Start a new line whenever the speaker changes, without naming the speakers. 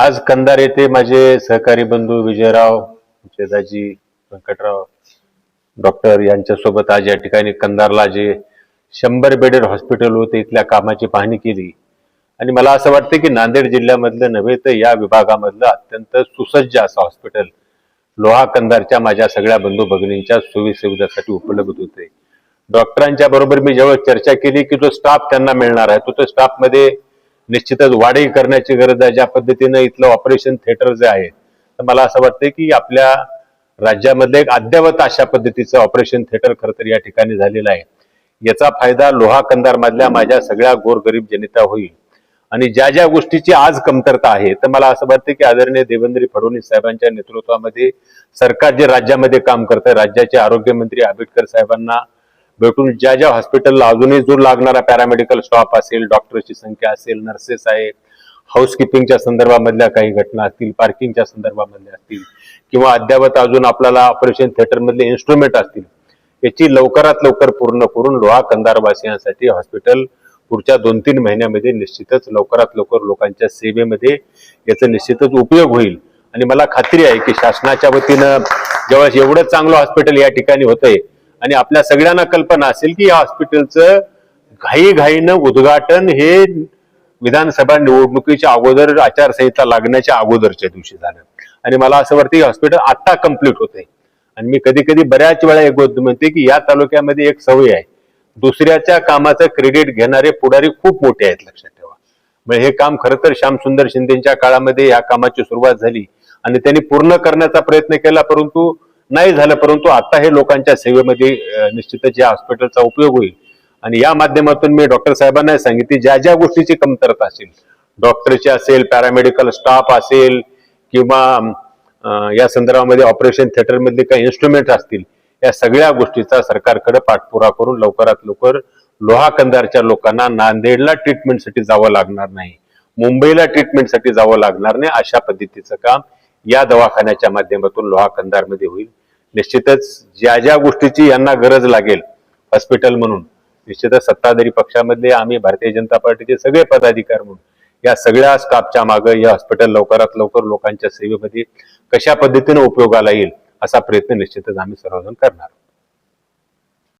आज कंधार येथे माझे सहकारी बंधू विजयराव दाजी व्यंकटराव डॉक्टर यांच्यासोबत आज या ठिकाणी कंधारला जे शंभर बेडेड हॉस्पिटल होते इथल्या कामाची पाहणी केली. आणि मला असं वाटतं की नांदेड जिल्ह्यामधलं नव्हे तर या विभागामधलं अत्यंत सुसज्ज असं हॉस्पिटल लोहा कंधारच्या माझ्या सगळ्या बंधू भगिनींच्या सोयी सुविधासाठी उपलब्ध होते. डॉक्टरांच्या बरोबर मी जेव्हा चर्चा केली की जो स्टाफ त्यांना मिळणार आहे तो तो स्टाफमध्ये निश्चितच वाढही करण्याची गरज आहे. ज्या पद्धतीनं इथलं ऑपरेशन थिएटर जे आहे तर मला असं वाटतं की आपल्या राज्यामध्ये एक अद्ययावत अशा पद्धतीचं ऑपरेशन थिएटर खरं तर या ठिकाणी झालेलं आहे. याचा फायदा लोहा कंदारमधल्या माझ्या सगळ्या गोरगरीब जनता होईल. आणि ज्या ज्या गोष्टीची आज कमतरता आहे तर मला असं वाटतं की आदरणीय देवेंद्र फडणवीस साहेबांच्या नेतृत्वामध्ये सरकार जे राज्यामध्ये काम करतं राज्याचे आरोग्यमंत्री आंबेडकर साहेबांना भेटून ज्या ज्या हॉस्पिटलला अजूनही जो लागणारा पॅरामेडिकल स्टाफ असेल डॉक्टरची संख्या असेल नर्सेस आहेत हाऊसकीपिंगच्या संदर्भामधल्या काही घटना असतील पार्किंगच्या संदर्भामधल्या असतील किंवा अद्यावत अजून आपल्याला ऑपरेशन थिएटरमधले इन्स्ट्रुमेंट असतील याची लवकरात लवकर पूर्ण करून लोहा कंदारवासियांसाठी हॉस्पिटल पुढच्या दोन तीन महिन्यामध्ये निश्चितच लवकरात लवकर लोकांच्या सेवेमध्ये याचा निश्चितच उपयोग होईल. आणि मला खात्री आहे की शासनाच्या वतीनं जेव्हा एवढं चांगलं हॉस्पिटल या ठिकाणी होतंय आणि आपल्या सगळ्यांना कल्पना असेल की या हॉस्पिटलचं घाईघाईनं उद्घाटन हे विधानसभा निवडणुकीच्या अगोदर आचारसंहिता लागण्याच्या अगोदरच्या दिवशी झालं. आणि मला असं वाटतं की हॉस्पिटल आत्ता कंप्लीट होते आणि मी कधी कधी बऱ्याच वेळा एक गोष्ट म्हणते की या तालुक्यामध्ये एक सवय आहे. दुसऱ्याच्या कामाचं क्रेडिट घेणारे पुढारी खूप मोठे आहेत लक्षात ठेवा. म्हणजे हे काम खरं तर श्यामसुंदर शिंदेच्या काळामध्ये या कामाची सुरुवात झाली. आणि त्यांनी पूर्ण करण्याचा प्रयत्न केला परंतु नाही झालं परंतु आता हे लोकांच्या सेवेमध्ये निश्चितच या हॉस्पिटलचा उपयोग होईल. आणि या माध्यमातून मी डॉक्टर साहेबांना सांगितली ज्या ज्या गोष्टीची कमतरता असेल डॉक्टरची असेल पॅरामेडिकल स्टाफ असेल किंवा या संदर्भामध्ये ऑपरेशन थिएटरमधले काही इन्स्ट्रुमेंट असतील या सगळ्या गोष्टीचा सरकारकडे पाठपुरा करून लवकरात लवकर लोहा कंदारच्या लोकांना नांदेडला ट्रीटमेंटसाठी जावं लागणार नाही मुंबईला ट्रीटमेंटसाठी जावं लागणार नाही अशा पद्धतीचं काम या दवाखान्याच्या माध्यमातून लोहा कंधारमध्ये होईल. निश्चितच ज्या ज्या गोष्टीची यांना गरज लागेल हॉस्पिटल म्हणून निश्चितच सत्ताधारी पक्षामधले आम्ही भारतीय जनता पार्टीचे सगळे पदाधिकारी म्हणून या सगळ्या स्टाफच्या मागे या हॉस्पिटल लवकरात लवकर लोकांच्या सेवेमध्ये कशा पद्धतीने उपयोगाला येईल असा प्रयत्न निश्चितच आम्ही सर्वजण करणार